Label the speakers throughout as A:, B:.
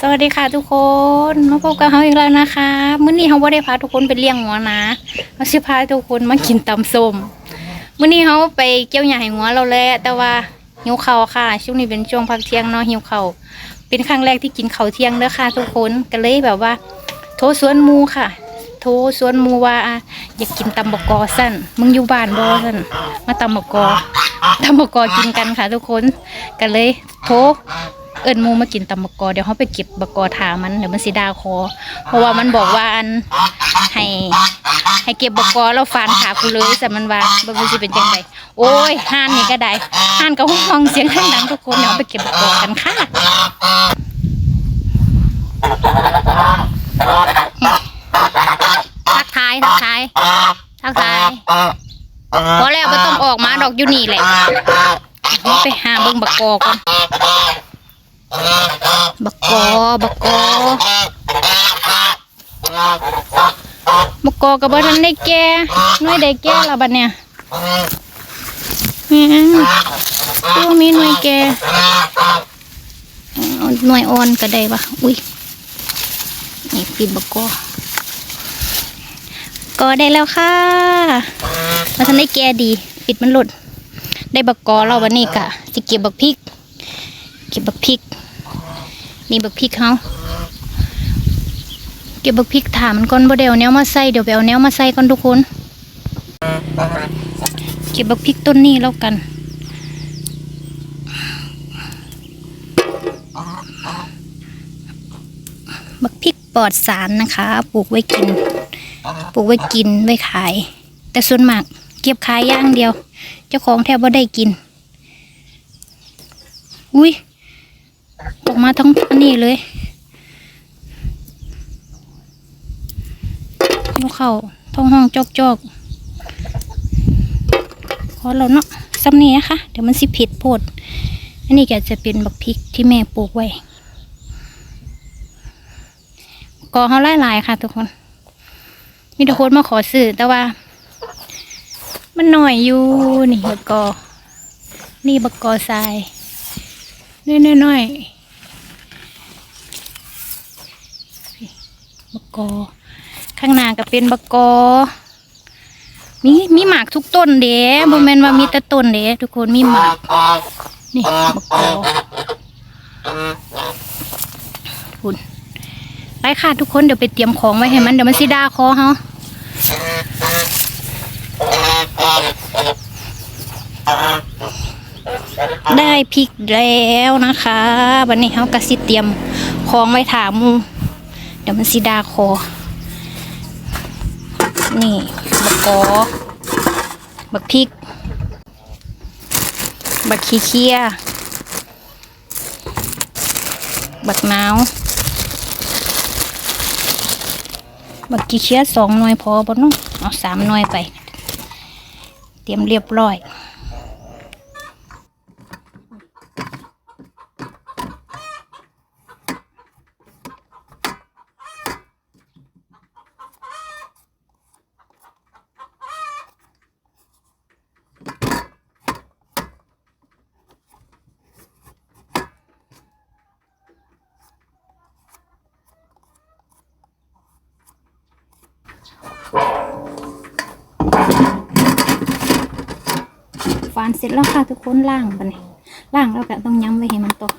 A: สวัสดีค่ะทุกคนมาพบกับเขาอีกแล้วนะคะมื้อนี้เขาบ่ได้พาทุกคนไปเลี้ยงหัวนะเขาสิพาทุกคนมากินตำส้มมื้อนี้เขาไปเกี่ยวหญ้าให้หัวเราแล้วแต่ว่าหิวข้าวค่ะ ช่วงนี้เป็นช่วงพักเที่ยงเนาะหิวข้าวเป็นครั้งแรกที่กินข้าวเที่ยงเด้อค่ะ ทุกคนก็เลยแบบว่า โทรสวนมูค่ะ โทรสวนมูว่าอยากกินตำบกกอสั่นมึงอยู่บ้านบ่สั่นมาตำบกกอตำบกกอกินกันค่ะ ทุกคนก็เลยโทร อิญมูมากินตำบกกอเดี๋ยวเขาไปเก็บบกกอถามันเดี๋ยวมันสิดาคอ เพราะว่ามันบอกว่าอันให้ ให้เก็บบกกอแล้วฟานขากูเลยแต่มันว่าบิ่งมันสิเป็นจังไดโอ้ยห่านนี่ก็ได้ห่านก็ห้องเสียงดังๆทุกคนเดี๋ยวไปเก็บบกกอกันค่ะทักทายทักทายทักทายพอแล้วไม่ต้องออกมาดอกอยู่นี่แหละไปหาเบิ่งบกกอก่อน บักกอบักกอบักกอกับบ่ทันได้แก่หน่วยได้แก่ละบัดเนี่ยตัวมีหน่วยแก่หน่วยอ่อนก็ได้ปะอุ้ยนี่ปิดบักกอกอได้แล้วค่ะมาทันได้แก่ดีปิดมันหลุด ได้บักกอเราวันนี้กะจะเก็บบักพริก เก็บบักพริก นี่บักพริกเขาเก็บบักพริกถามมันก่อนบ่เดี๋ยวแนวมาใส่เดี๋ยวไปเอาแนวมาใส่ก่อนทุกคนเก็บบักพริกต้นนี้แล้วกันบักพริกปลอดสารนะคะ ปลูกไว้กิน ปลูกไว้กินไว้ขาย แต่ส่วนมากเก็บขายย่างเดียว เจ้าของแทบบ่ได้กิน อุ้ย ออกมาทั้งนนี้เลยยกเข่าท้องห้องจอกจอกพอแล้วเนาะซ้ำนี้นะคะ เดี๋ยวมันสิผิดโพด อันนี้ก็จะเป็นบักพริกที่แม่ปลูกไว้กอเขาไล่ลายค่ะ ทุกคน มีทุกคนมาขอซื้อแต่ว่า มันหน่อยอยู่ นี่บักกอ นี่บักกอทราย น้อยๆบกกอ ข้างหน้าก็เป็นบกกอ มีมีหมากทุกต้นเด้บ่แมนว่ามีแต่ต้นเด้ทุกคนมีหมาก นี่บกกอคุณไปค่ะทุกคนเดี๋ยวไปเตรียมของไว้ให้มันเดี๋ยวมันสิด่าคอเฮา ได้พริกแล้วนะคะวันนี้เฮาก็สิเตรียมของไว้ถามมูเดี๋ยวมันสิดาคอ นี่บักกอบักพริก บักขี้เคียบักนาวบักขี้เคียสองหน่วยพอบ่เน้องเอาสามหน่วยไป เตรียมเรียบร้อย ฟานเสร็จแล้วค่ะทุกคนล่างไปนี่ล่างแล้วก็ต้องย้ำไว้ให้มันตก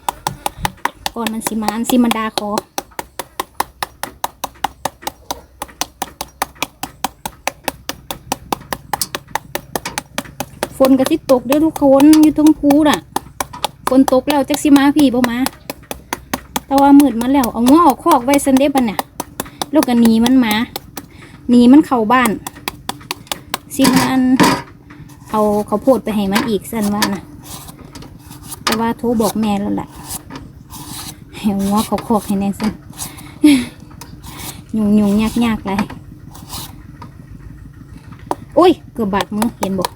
A: ก่อนมันสิมาอันสิมาดาคอฝนก็สิตกเด้อทุกคนอยู่ตรงภูน่ะฝนตกแล้วจักสิมาพี่บ่มาแต่ว่ามืดมาแล้วเอาง้อออกคอกไว้ซันเดบันเนี่ยล้วก็หนีมันมาหนีมันเข้าบ้านสิมัน เอาเขาโพดไปให้มันอีกสันว่านะแต่ว่าโทรบอกแม่แล้วแหละให้งัวเขาคอกให้แน่สันยุงยุงยากยากเลยโอ้ย เกือบบาดมือเห็นบอก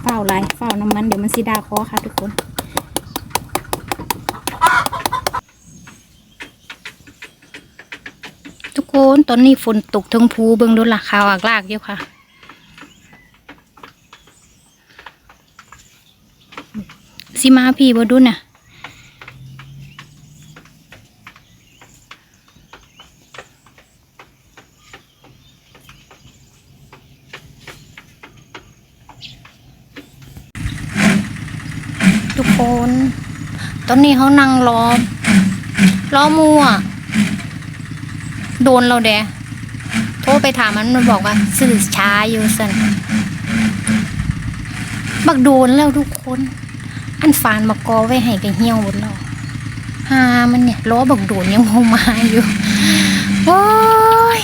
A: เฝ้าไรเฝ้าน้ำมันเดี๋ยวมันสิดาคอค่ะทุกคนทุกคนตอนนี้ฝนตกทั้งภูเบิ่งดูหลักขาวอากลากอยู่ค่ะ สิมาพี่บดุนน่ะทุกคน ตอนนี้เขานั่งรอรอมัว โดนเราแดโทรไปถามมันมันบอกว่าสื่อช้าอยู่สันบักโดนแล้วทุกคน อันฟานมากอไว้ให้กันเหี่ยวหมดแล้วหามันเนี่ยล้อบักโดนยังโมมาอยู่โอ้ย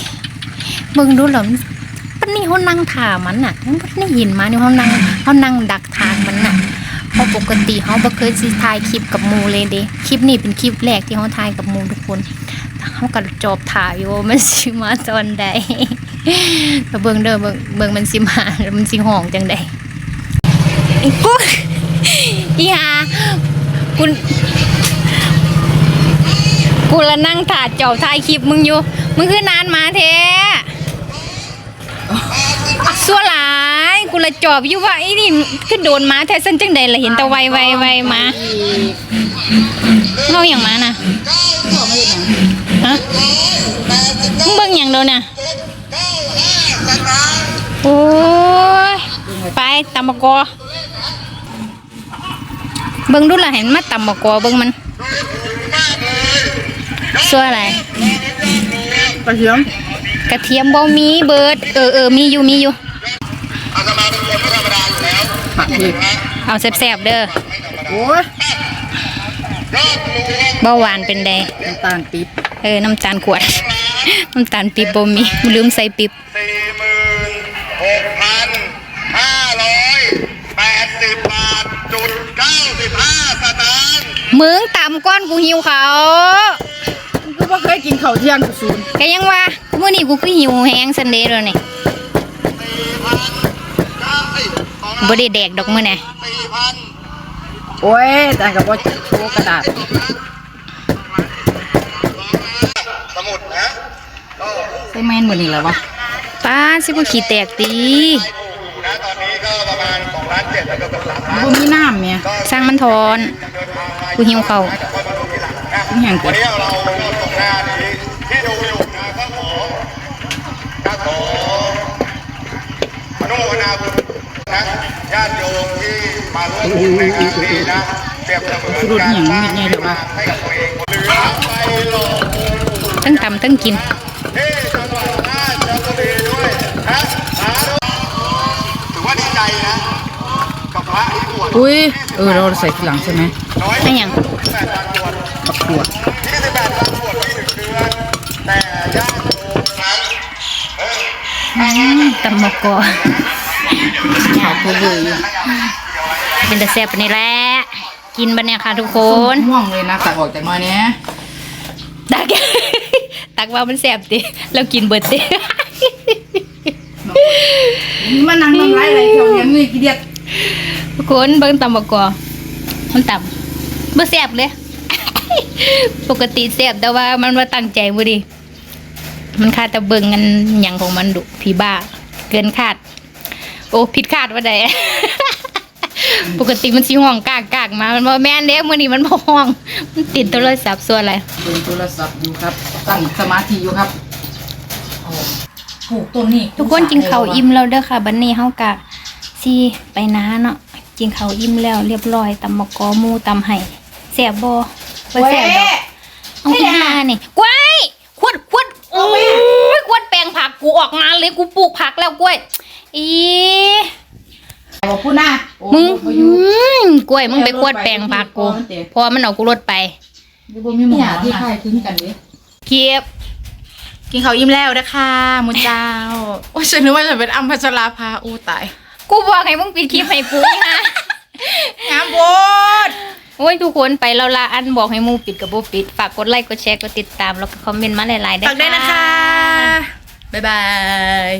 A: เบิ่งดูแล้วปันนี้เขานั่งถามมันน่ะมันบ่ได้ยินมานี่เขานั่งเขานั่งดักทางมันน่ะเพราะปกติเขาบ่เคยสิถ่ายคลิปกับมูเลยเด้คลิปนี้เป็นคลิปแรกที่เขาถ่ายกับมูทุกคนเขาก็จอบถ่ายอยู่ว่ามันสิมาตอนใดแต่เบิ่งเด้อเบิ่งเบิ่งมันสิมามันสิห้องจังใดกู อีหาคุณกูละนั่งถายจอบถ่ายคลิปมึงอยู่ มึงคือนานมาแท้สัวหลายกูละจอบอยู่ว่าไอ้นี่คือโดนมาแทสันจังใดละเห็นแต่ไวไวไวมาเฮาอย่างมาน่ะฮะมึงเบิ่งอย่างเดียวน่ะโอ้ยไปตำบกอ เบิ่งดูละเห็นมาตำบกอเบิ่งมันส่วนอะไร
B: กระเทียม
A: กระเทียมบ่มีเบิดเออเออมีอยู่มีอยู่
B: ผักเผ็ด
A: เอาแซ่บๆเด้อ
B: โอ้ย
A: เบาหวานเป็นได
B: น้ำตาลปี๊บ
A: เออน้ำตาลขวด น้ำตาลปีบบ่มีลืมใส่ปีบ
C: สี่หมื่นหกพันห้าร้อยแปดสิบบาทจุดเก้าสิบห้าสตางค์
A: มึงต่ำก้อนกูหิวเขาว
B: กูก็เคยกินข้าวเที่ยงกับศูนย์
A: ก็ยังว่ามื้อนี้กูคือหิวแฮงซันเดย์แล้วนี่
C: สี่พันเก้าสิบสอง
A: บ่ได้แดกดอกมื้อน่ะ
C: สี่พัน
B: โอ้ยแต่กับว่าโชว์กระดาษ
C: สมุดนะก็
B: ใส่แมนเหมือนนี่แหละวะ
A: ป้าสิบ่ขี้แตกตี
C: ถูกนะตอนนี้ก็ประมาณสองล้านเจ็ดแล้วก็เกือบสามล้าน
B: บ่มีน้ำเนี่ย
A: สร้างมันทอน กูหิวเขาว
B: นี่แห้ง
C: วั
B: เกิ
C: น
B: น
C: นี้เราก็ตรงหน้านี้ที่ดูอยู่นะก็ขอก็ขออนุโมทนาบุญนะญาติโยมที่มาร่วมบุญในงานนี้นะเปรียบเสมือน
B: สุด
C: การ
B: อย่าง
C: สร้าง
B: เม็ดใหญ่เลยวะ
C: ให้กับตัวเองเหลือไปหลอก
A: ทั้งตำทั้งกิน
C: ที่จังหวัดราชบุรีด้วยนะสาธุถือว่าดีใจนะกับพระที่บวช
B: อุ้ยเออเราใส่ทีหลังใช่ไหม
C: น้อย
A: ไม่หยัง
C: แปดวันบวช
B: ปักขวด
C: 28วันบวชไม่ถึงเดือนแต่ญาติโยมนั้นเออ
A: อืมตำมะกอ
B: ข้าวโพดเลยอยู่
A: เป็นแต่แซ่บนี่แหละกินบัดเนี่ยค่ะทุกคน
B: ม่วงเลยนะตักออกจากหน้อยเนี้ย
A: ตักตักว่ามันแซ่บติแล้วกินเบิดติ
B: มันนั่งน้ำลายไหลเที่ยวยังนี่กี่เดียด
A: ทุกคนเบิ่งตำมะกอมันตำบ่แซ่บเลย ปกติแซ่บแต่ว่ามันว่าตั้งใจบ่ดี มันคาดแต่เบิ่งกันหยังของมันดุพี่บ้า เกินคาด โอ้ผิดคาดว่าใดปกติมันสิห้องกากกากๆมา มันบ่แม่นเด้มื้อนี้มันบ่ห้อง มันติดโทรศัพท์ส่วนอะไร
B: เดินโทรศัพท์อยู่ครับ ตั้งสมาธิอยู่ครับโอ้ปลูกต้นนี้
A: ทุกคนกินข้าวอิ่มแล้วเด้อค่ะ บัดนี้เฮากะสิไปนาเนาะ กินข้าวอิ่มแล้วเรียบร้อยตำมะกอหมูตำไห้แซ่บบ่บ่
B: เว้ย
A: แซ่บดอกเอาอีห่านี่กล้วยขวดขวดโอ้ยขวดแปลงผักกูออกมาเลยกูปลูกผักแล้วกล้วยอี
B: บอกพูดนะโอ้
A: มึง
B: บ่อยู่
A: อืมกล้วยมึงไปขวดแปลงผักกูเพอมันเอากูรถไป
B: บ่มีหมอที่คายทิ้งกันดิ
A: เก็บ
D: กินข้าวอิ่มแล้วนะคะหมูเจ้า โอ้ยฉันนึกว่าจะเป็นอัมพัชราภาอู้ตาย
A: กูบอกให้มึงปิดคลิปให้กูนะ
D: งามโบด
A: โอ้ยทุกคนไปแล้วละอันบอกให้หมูปิดกับโบปิด ฝากกดไลค์กดแชร์กดติดตามแล้วก็คอมเมนต์มาหลายๆได้
D: ฝากด้วยนะคะ บ๊ายบาย